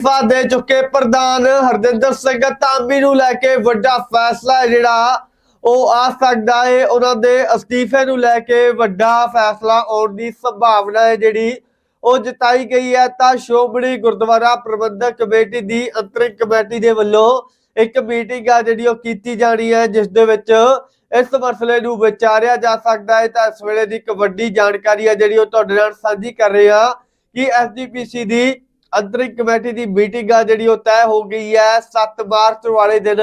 ਅਸਤੀਫਾ ਦੇ ਚੁੱਕੇ ਪ੍ਰਧਾਨ ਹਰਜਿੰਦਰ ਸਿੰਘ ਧਾਮੀ ਨੂੰ ਲੈ ਕੇ ਵੱਡਾ ਫੈਸਲਾ ਜਿਹੜਾ। ਉਹ ਆ ਸਕਦਾ ਹੈ, ਉਹਨਾਂ ਦੇ ਅਸਤੀਫੇ ਨੂੰ ਲੈ ਕੇ ਵੱਡਾ ਫੈਸਲਾ ਆਉਣ ਦੀ ਸੰਭਾਵਨਾ ਹੈ ਜਿਹੜੀ। ਉਹ ਜਤਾਈ ਗਈ ਹੈ ਤਾਂ ਸ਼ੋਭਣੀ ਗੁਰਦੁਆਰਾ ਪ੍ਰਬੰਧਕ ਕਮੇਟੀ ਦੀ ਅੰਤਰਿਮ ਕਮੇਟੀ ਦੇ ਵੱਲੋਂ ਇੱਕ ਮੀਟਿੰਗ ਆ ਜਿਹੜੀ ਉਹ ਕੀਤੀ ਜਾਣੀ ਹੈ, ਜਿਸ ਦੇ ਵਿੱਚ ਇਸ ਮਸਲੇ ਨੂੰ ਵਿਚਾਰਿਆ ਜਾ ਸਕਦਾ ਹੈ। ਤਾਂ ਇਸ ਵੇਲੇ ਦੀ ਇੱਕ ਵੱਡੀ ਜਾਣਕਾਰੀ ਹੈ ਜਿਹੜੀ ਉਹ ਤੁਹਾਡੇ ਨਾਲ ਸਾਂਝੀ ਕਰ ਰਹੇ ਹਾਂ ਕਿ ਐਸਜੀਪੀਸੀ ਦੀ ਅੰਤਰਿਮ ਕਮੇਟੀ ਦੀ ਮੀਟਿੰਗ ਆ ਜਿਹੜੀ ਉਹ ਤੈਅ ਹੋ ਗਈ ਹੈ। 7 ਮਾਰਚ ਵਾਲੇ ਦਿਨ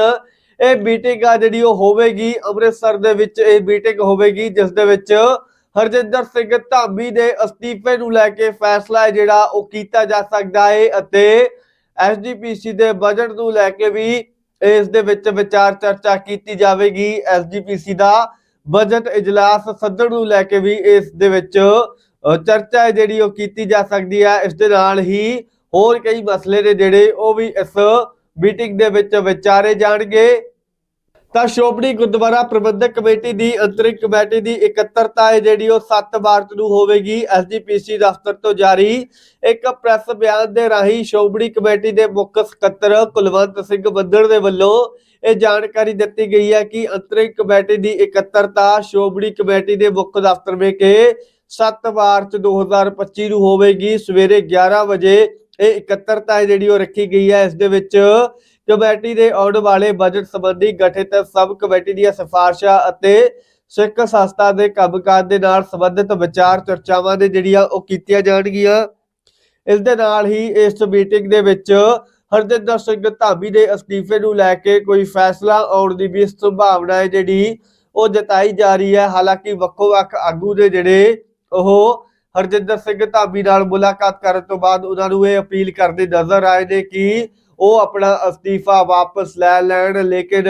ਇਹ ਮੀਟਿੰਗ ਆ ਜਿਹੜੀ ਉਹ ਹੋਵੇਗੀ। ਅੰਮ੍ਰਿਤਸਰ ਦੇ ਵਿੱਚ ਇਹ ਮੀਟਿੰਗ ਹੋਵੇਗੀ, ਜਿਸ ਦੇ ਵਿੱਚ ਹਰਜਿੰਦਰ ਸਿੰਘ ਧਾਮੀ ਦੇ ਅਸਤੀਫੇ ਨੂੰ ਲੈ ਕੇ ਫੈਸਲਾ ਹੈ ਜਿਹੜਾ ਉਹ ਕੀਤਾ ਜਾ ਸਕਦਾ ਹੈ ਅਤੇ ਐਸਜੀਪੀਸੀ ਦੇ ਬਜਟ ਨੂੰ ਲੈ ਕੇ ਵੀ ਇਸ ਦੇ ਵਿੱਚ ਵਿਚਾਰ ਚਰਚਾ ਕੀਤੀ ਜਾਵੇਗੀ। ਐਸਜੀਪੀਸੀ ਦਾ ਬਜਟ ਇਜਲਾਸ ਸੱਦਣ ਨੂੰ ਲੈ ਕੇ ਵੀ ਇਸ ਦੇ ਵਿੱਚ ਚਰਚਾ ਹੈ ਜਿਹੜੀ ਉਹ ਕੀਤੀ ਜਾ ਸਕਦੀ ਹੈ। ਇਸ ਦੇ ਨਾਲ ਹੀ ਹੋਰ ਕਈ ਮਸਲੇ ਨੇ ਜਿਹੜੇ ਉਹ ਵੀ ਇਸ ਮੀਟਿੰਗ ਦੇ ਵਿੱਚ ਵਿਚਾਰੇ ਜਾਣਗੇ। ਤਾਂ ਸ਼ੋਭਣੀ ਗੁਰਦੁਆਰਾ ਪ੍ਰਬੰਧਕ ਕਮੇਟੀ ਦੀ ਅੰਤਰਿਮ ਕਮੇਟੀ ਦੀ ਇਕੱਤਰਤਾ ਹੈ ਜਿਹੜੀ ਉਹ 7 ਮਾਰਚ ਨੂੰ ਹੋਵੇਗੀ। ਐਸਜੀਪੀਸੀ ਦਫ਼ਤਰ ਤੋਂ ਜਾਰੀ ਇੱਕ ਪ੍ਰੈਸ ਬਿਆਨ ਦੇ ਰਾਹੀਂ ਸ਼ੋਭਣੀ ਕਮੇਟੀ ਦੇ ਮੁੱਖ ਸਕੱਤਰ ਕੁਲਵੰਤ ਸਿੰਘ ਬੱਦੜ ਦੇ ਵੱਲੋਂ ਇਹ ਜਾਣਕਾਰੀ ਦਿੱਤੀ ਗਈ ਹੈ ਕਿ ਅੰਤਰਿਮ ਕਮੇਟੀ ਦੀ ਇਕੱਤਰਤਾ ਸ਼ੋਭਣੀ ਕਮੇਟੀ ਦੇ ਮੁੱਖ ਦਫ਼ਤਰ ਵਿੱਚ 7 ਮਾਰਚ 2025 ਨੂੰ ਹੋਵੇਗੀ। ਸਵੇਰੇ 11 ਵਜੇ ਇਹ ਇਕੱਤਰਤਾ ਹੈ ਜਿਹੜੀ ਉਹ ਰੱਖੀ ਗਈ ਹੈ ਇਸ ਦੇ ਵਿੱਚ ਕਮੇਟੀ ਦੇ ਆਉਣ ਵਾਲੇ ਬਜਟ ਸੰਬੰਧੀ ਗਠਿਤ ਸਬ ਕਮੇਟੀ ਦੀਆਂ ਸਿਫਾਰਸ਼ਾਂ ਅਤੇ ਸਿੱਖ ਸੰਸਥਾ ਦੇ ਕੰਮਕਾਜ ਦੇ ਨਾਲ ਸੰਬੰਧਿਤ ਵਿਚਾਰ ਚਰਚਾਵਾਂ ਦੇ ਜਿਹੜੀਆਂ ਉਹ ਕੀਤੀਆਂ ਜਾਣਗੀਆਂ। ਇਸ ਦੇ ਨਾਲ ਹੀ ਇਸ ਮੀਟਿੰਗ ਦੇ ਵਿੱਚ ਹਰਜਿੰਦਰ ਸਿੰਘ ਧਾਮੀ ਦੇ ਅਸਤੀਫੇ ਨੂੰ ਲੈ ਕੇ ਕੋਈ ਫੈਸਲਾ ਆਉਣ ਦੀ ਵੀ ਸੰਭਾਵਨਾ ਹੈ ਜਿਹੜੀ ਉਹ ਜਤਾਈ ਜਾ ਰਹੀ ਹੈ। ਹਾਲਾਂਕਿ ਵੱਖੋ-ਵੱਖ ਆਗੂ ਦੇ ਜਿਹੜੇ ਉਹ ਹਰਜਿੰਦਰ ਸਿੰਘ ਧਾਬੀ ਨਾਲ ਮੁਲਾਕਾਤ ਕਰਨ ਤੋਂ ਬਾਅਦ ਉਹਨਾਂ ਨੂੰ ਇਹ ਅਪੀਲ ਕਰਦੇ ਨਜ਼ਰ ਆਏ ਨੇ ਕਿ ਉਹ ਆਪਣਾ ਅਸਤੀਫਾ ਵਾਪਸ ਲੈ ਲੈਣ, ਲੇਕਿਨ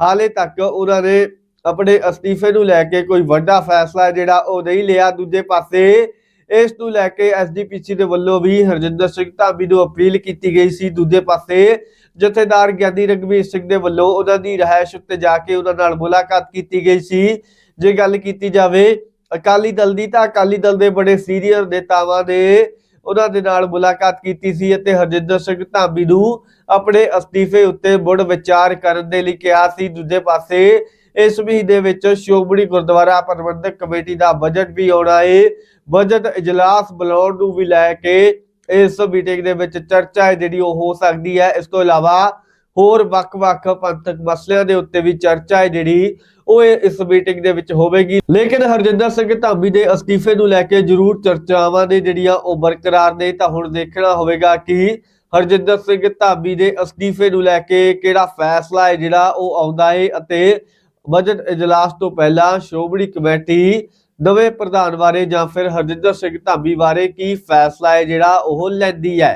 ਹਾਲੇ ਤੱਕ ਉਹਨਾਂ ਨੇ ਆਪਣੇ ਅਸਤੀਫੇ ਨੂੰ ਲੈ ਕੇ ਕੋਈ ਵੱਡਾ ਫੈਸਲਾ ਜਿਹੜਾ ਉਹ ਨਹੀਂ ਲਿਆ। ਦੂਜੇ ਪਾਸੇ ਇਸ ਨੂੰ ਲੈ ਕੇ ਐਸਡੀਪੀਸੀ ਦੇ ਵੱਲੋਂ ਵੀ ਹਰਜਿੰਦਰ ਸਿੰਘ ਧਾਬੀ ਨੂੰ ਅਪੀਲ ਕੀਤੀ ਗਈ ਸੀ। ਦੂਜੇ ਪਾਸੇ ਜਥੇਦਾਰ ਗਿਆਨੀ ਰਗਵੀਰ ਸਿੰਘ ਦੇ ਵੱਲੋਂ ਉਹਨਾਂ ਦੀ ਰਹਿائش ਉੱਤੇ ਜਾ ਕੇ ਉਹਨਾਂ ਨਾਲ ਮੁਲਾਕਾਤ ਕੀਤੀ ਗਈ ਸੀ। ਜੇ ਗੱਲ ਕੀਤੀ ਜਾਵੇ ਅਕਾਲੀ ਦਲ ਦੀ ਤਾਂ ਅਕਾਲੀ ਦਲ ਦੇ ਬੜੇ ਸੀਨੀਅਰ ਨੇਤਾਵਾਂ ਨੇ ਉਹਨਾਂ ਦੇ ਨਾਲ ਮੁਲਾਕਾਤ ਕੀਤੀ ਸੀ ਅਤੇ ਹਰਜਿੰਦਰ ਸਿੰਘ ਧਾਮੀ ਨੂੰ ਆਪਣੇ ਅਸਤੀਫੇ ਉੱਤੇ ਮੁੜ ਵਿਚਾਰ ਕਰਨ ਦੇ ਲਈ ਕਿਹਾ ਸੀ। ਦੂਜੇ ਪਾਸੇ ਇਸ ਮਹੀਨੇ ਵਿੱਚ ਸ਼ੋਭਣੀ ਗੁਰਦੁਆਰਾ ਪ੍ਰਬੰਧਕ ਕਮੇਟੀ ਦਾ ਬਜਟ ਵੀ ਆਉਣਾ ਹੈ ਬਜਟ ਇਜਲਾਸ ਬੁਲਾਉਣ ਨੂੰ ਵੀ ਲੈ ਕੇ ਇਸ ਮੀਟਿੰਗ ਦੇ ਵਿੱਚ ਚਰਚਾ ਹੈ ਜਿਹੜੀ ਉਹ ਹੋ ਸਕਦੀ ਹੈ। ਇਸ ਤੋਂ ਇਲਾਵਾ ਹੋਰ ਵੱਖ-ਵੱਖ ਪੰਥਕ ਮਸਲਿਆਂ ਦੇ ਉੱਤੇ ਵੀ ਚਰਚਾ ਹੈ ਜਿਹੜੀ, ਉਹ ਇਹ ਇਸ ਮੀਟਿੰਗ ਦੇ ਵਿੱਚ ਹੋਵੇਗੀ। ਲੇਕਿਨ ਹਰਜਿੰਦਰ ਸਿੰਘ ਧਾਮੀ ਦੇ ਅਸਤੀਫੇ ਨੂੰ ਲੈ ਕੇ ਜ਼ਰੂਰ ਚਰਚਾਵਾਂ ਨੇ ਜਿਹੜੀਆਂ ਉਹ ਬਰਕਰਾਰ ਨੇ, ਤਾਂ ਹੁਣ ਦੇਖਣਾ ਹੋਵੇਗਾ ਕਿ ਹਰਜਿੰਦਰ ਸਿੰਘ ਧਾਮੀ ਦੇ ਅਸਤੀਫੇ ਨੂੰ ਲੈ ਕੇ ਕਿਹੜਾ ਫੈਸਲਾ ਹੈ ਜਿਹੜਾ ਉਹ ਆਉਂਦਾ ਹੈ ਅਤੇ ਬਜਟ ਇਜਲਾਸ ਤੋਂ ਪਹਿਲਾਂ ਸ਼੍ਰੋਮਣੀ ਕਮੇਟੀ ਨਵੇਂ ਪ੍ਰਧਾਨ ਬਾਰੇ ਜਾਂ ਫਿਰ ਹਰਜਿੰਦਰ ਸਿੰਘ ਧਾਮੀ ਬਾਰੇ ਕੀ ਫੈਸਲਾ ਹੈ ਜਿਹੜਾ ਉਹ ਲੈਂਦੀ ਹੈ।